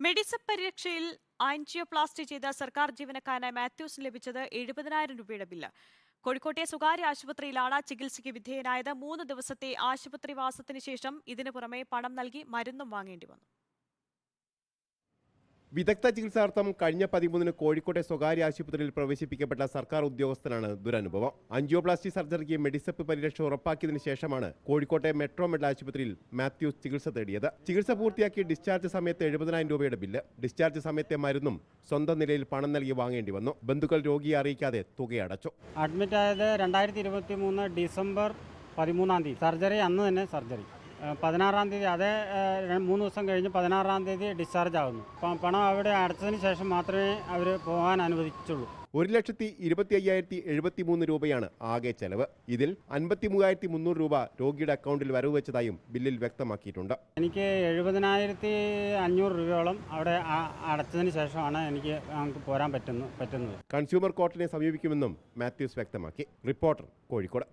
Medisep പരിരക്ഷയിൽ angioplasty ചെയ്ത സർക്കാർ ജീവനക്കാരനായ മാത്യൂസിന് ലഭിച്ചത് എഴുപതിനായിരം രൂപയുടെ ബില്ല്. കോഴിക്കോട്ടെ സ്വകാര്യ ആശുപത്രിയിലാണ് ചികിത്സയ്ക്ക് വിധേയനായത്. മൂന്ന് ദിവസത്തെ ആശുപത്രിവാസത്തിന് ശേഷം ഇതിനു പുറമെ പണം നൽകി മരുന്നും വാങ്ങേണ്ടി വന്നു. വിദഗ്ധ ചികിത്സാർത്ഥം കഴിഞ്ഞ പതിമൂന്നിന് കോഴിക്കോട്ടെ സ്വകാര്യ ആശുപത്രിയിൽ പ്രവേശിപ്പിക്കപ്പെട്ട സർക്കാർ ഉദ്യോഗസ്ഥനാണ് ദുരനുഭവം. അഞ്ചിയോപ്ലാസ്റ്റി സർജറിക്ക് മെഡിസപ്പ് പരിരക്ഷ ഉറപ്പാക്കിയതിനു ശേഷമാണ് കോഴിക്കോട്ടെ മെട്രോ മെഡൽ ആശുപത്രിയിൽ മാത്യൂസ് ചികിത്സ തേടിയത്. ചികിത്സ പൂർത്തിയാക്കി ഡിസ്ചാർജ് സമയത്ത് എഴുപതിനായിരം രൂപയുടെ ബില്ല് ഡിസ്ചാർജ് സമയത്തെ മരുന്നും സ്വന്തം നിലയിൽ പണം നൽകി വാങ്ങേണ്ടി വന്നു. ബന്ധുക്കൾ രോഗിയെ അറിയിക്കാതെ തുകയടച്ചു. അഡ്മിറ്റ് ആയത് രണ്ടായിരത്തി ഡിസംബർ പതിമൂന്നാം തീയതി. സർജറി അന്ന് തന്നെ സർജറി. പതിനാറാം തീയതി അതേ മൂന്ന് ദിവസം കഴിഞ്ഞ് പതിനാറാം തീയതി ഡിസ്ചാർജ് ആകുന്നു പണം അവിടെ അടച്ചതിന് ശേഷം മാത്രമേ അവർ പോകാൻ അനുവദിച്ചുള്ളൂ. ഒരു ലക്ഷത്തി ഇരുപത്തി അയ്യായിരത്തി എഴുപത്തി മൂന്ന് രൂപയാണ് ആകെ ചെലവ്. ഇതിൽ അൻപത്തി മൂവായിരത്തി മുന്നൂറ് രൂപ രോഗിയുടെ അക്കൗണ്ടിൽ വരവ് വെച്ചതായും ബില്ലിൽ വ്യക്തമാക്കിയിട്ടുണ്ട്. എനിക്ക് എഴുപതിനായിരത്തി അഞ്ഞൂറ് രൂപയോളം അവിടെ അടച്ചതിന് ശേഷമാണ് എനിക്ക് നമുക്ക് പോരാൻ പറ്റുന്നു പറ്റുന്നത്. കൺസ്യൂമർ കോർട്ടിനെ സമീപിക്കുമെന്നും മാത്യൂസ് വ്യക്തമാക്കി. റിപ്പോർട്ടർ കോഴിക്കോട്.